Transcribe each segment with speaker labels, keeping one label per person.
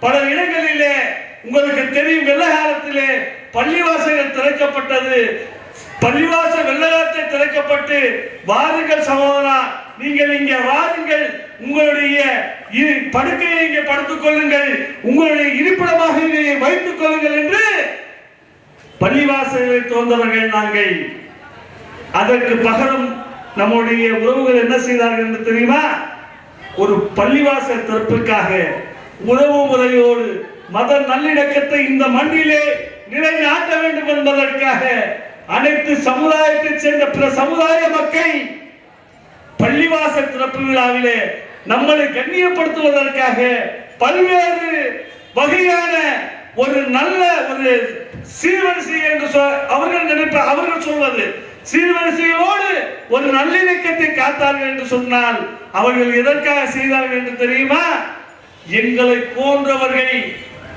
Speaker 1: பல இடங்களிலே உங்களுக்கு தெரியும் வெள்ள காலத்திலே பள்ளிவாசல்கள் திறக்கப்பட்டது. பள்ளிவாச வெள்ளகாலத்தை திறக்கப்பட்டு வாருங்கள் சகோதரா நீங்கள் இங்கே வாருங்கள். உங்களுடைய இரு- படுக்கையை இங்கே படுத்துக் கொள்ளுங்கள். உங்களுடைய இருப்பிடமாக இதை வைத்துக் கொள்ளுங்கள் என்று பள்ளிவாசல்களை தோன்றவர்கள் நாங்கள். அதற்கு பகரம் நம்முடைய உறவுகள் என்ன செய்தார்கள் என்று தெரியுமா? ஒரு பள்ளிவாசல் திறப்புக்காக உறவு முறையோடு மத நல்லிணக்கத்தை இந்த மண்ணிலே நிலைநாட்ட வேண்டும் என்பதற்காக அனைத்து சமுதாயத்தைச் சேர்ந்த பிற சமுதாய மக்கள் பள்ளிவாசல் திறப்பு விழாவிலே நம்மளை கண்ணியப்படுத்துவதற்காக பல்வேறு வகையான ஒரு நல்ல ஒரு சீர்வரிசை என்று சொல் அவர்கள் நினைப்ப அவர்கள் சொல்வது. சீர்வரிசையோடு ஒரு நல்லிணக்கத்தை காத்தார்கள் என்று சொன்னால் அவர்கள் எதற்காக செய்தார்கள் என்று தெரியுமா? எங்களை போன்றவர்கள்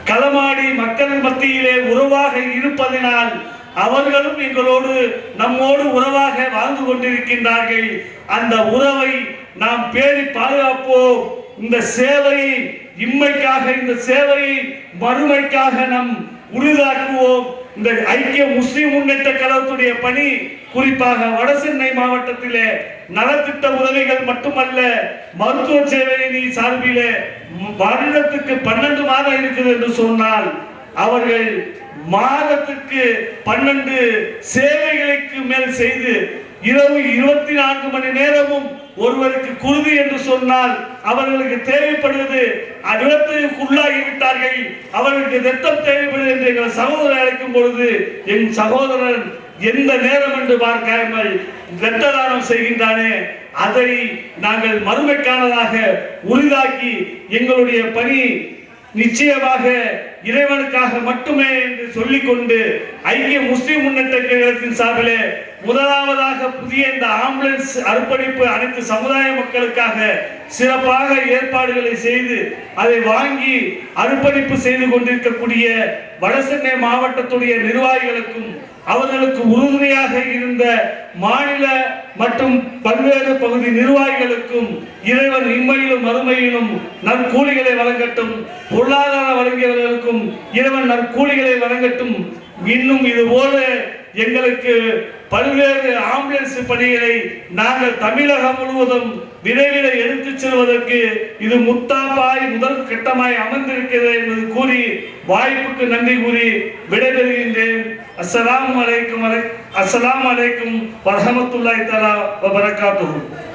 Speaker 1: களமாடி மக்களின் மத்தியிலே உறவாக இருப்பதனால் அவர்களும் எங்களோடு நம்மோடு உறவாக வாழ்ந்து கொண்டிருக்கின்றார்கள். அந்த உறவை நாம் பேணி பாதுகாப்போம். இந்த சேவையை இம்மைக்காக இந்த சேவையை மறுமைக்காக நாம் உறுதாக்குவோம் இந்த ஐக்கிய முஸ்லிம் முன்னேற்ற கழகத்துடைய பணி குறிப்பாக வடசென்னை மாவட்டத்திலே நலத்திட்ட உதவிகள் மட்டுமல்ல மருத்துவ சேவையினி சார்பிலே வருடத்துக்கு பன்னெண்டு மாதம் இருக்குது என்று சொன்னால் அவர்கள் மாதத்துக்கு பன்னெண்டு சேவைகளுக்கு மேல் செய்து இரவு இருபத்தி நான்கு மணி நேரமும் ஒருவருக்கு குருதி என்று சொன்னால் அவர்களுக்கு தேவைப்படுவது விபத்துக்கு விட்டார்கள். அவர்களுக்கு ரத்தம் தேவைப்படுது என்று எங்கள் சகோதரர் அழைக்கும் பொழுது என் சகோதரன் எந்த நேரம் என்று பார்க்காமல் இரத்த செய்கின்றானே அதை நாங்கள் மறுமைக்கானதாக உரிதாக்கி எங்களுடைய பணி நிச்சயமாக இறைவனுக்காக மட்டுமே என்று சொல்லிக்கொண்டு ஐக்கிய முஸ்லிம் முன்னேற்ற கழகத்தின் சார்பிலே முதலாவதாக புதிய இந்த ஆம்புலன்ஸ் அர்ப்பணிப்பு அனைத்து சமுதாய மக்களுக்காக சிறப்பாக ஏற்பாடுகளை செய்து அதை வாங்கி அர்ப்பணிப்பு செய்து கொண்டிருக்கக்கூடிய வடசென்னை மாவட்டத்துடைய நிர்வாகிகளுக்கும் அவர்களுக்கு உறுதுணையாக இருந்த மாநில மற்றும் பல்வேறு பகுதி நிர்வாகிகளுக்கும் இறைவன் இம்மையிலும் மறுமையிலும் நற்கூலிகளை வழங்கட்டும். பொருளாதார வழங்கியவர்களுக்கும் இறைவன் நற்கூலிகளை வழங்கட்டும். இன்னும் இது போல எங்களுக்கு பல்வேறு ஆம்புலன்ஸ் பணிகளை நாங்கள் தமிழகம் முழுவதும் விரைவில் எடுத்துச் செல்வதற்கு இது முத்தாப்பாய் முதல் கட்டமாய் அமர்ந்திருக்கிறது என்பது கூறி வாய்ப்புக்கு நன்றி கூறி விடைபெறுகின்றேன். அஸ்லாம் அலைக்கும் அலை அஸ்ஸலாமு அலைக்கும் வரஹமத்துல்லாஹி தஆலா வ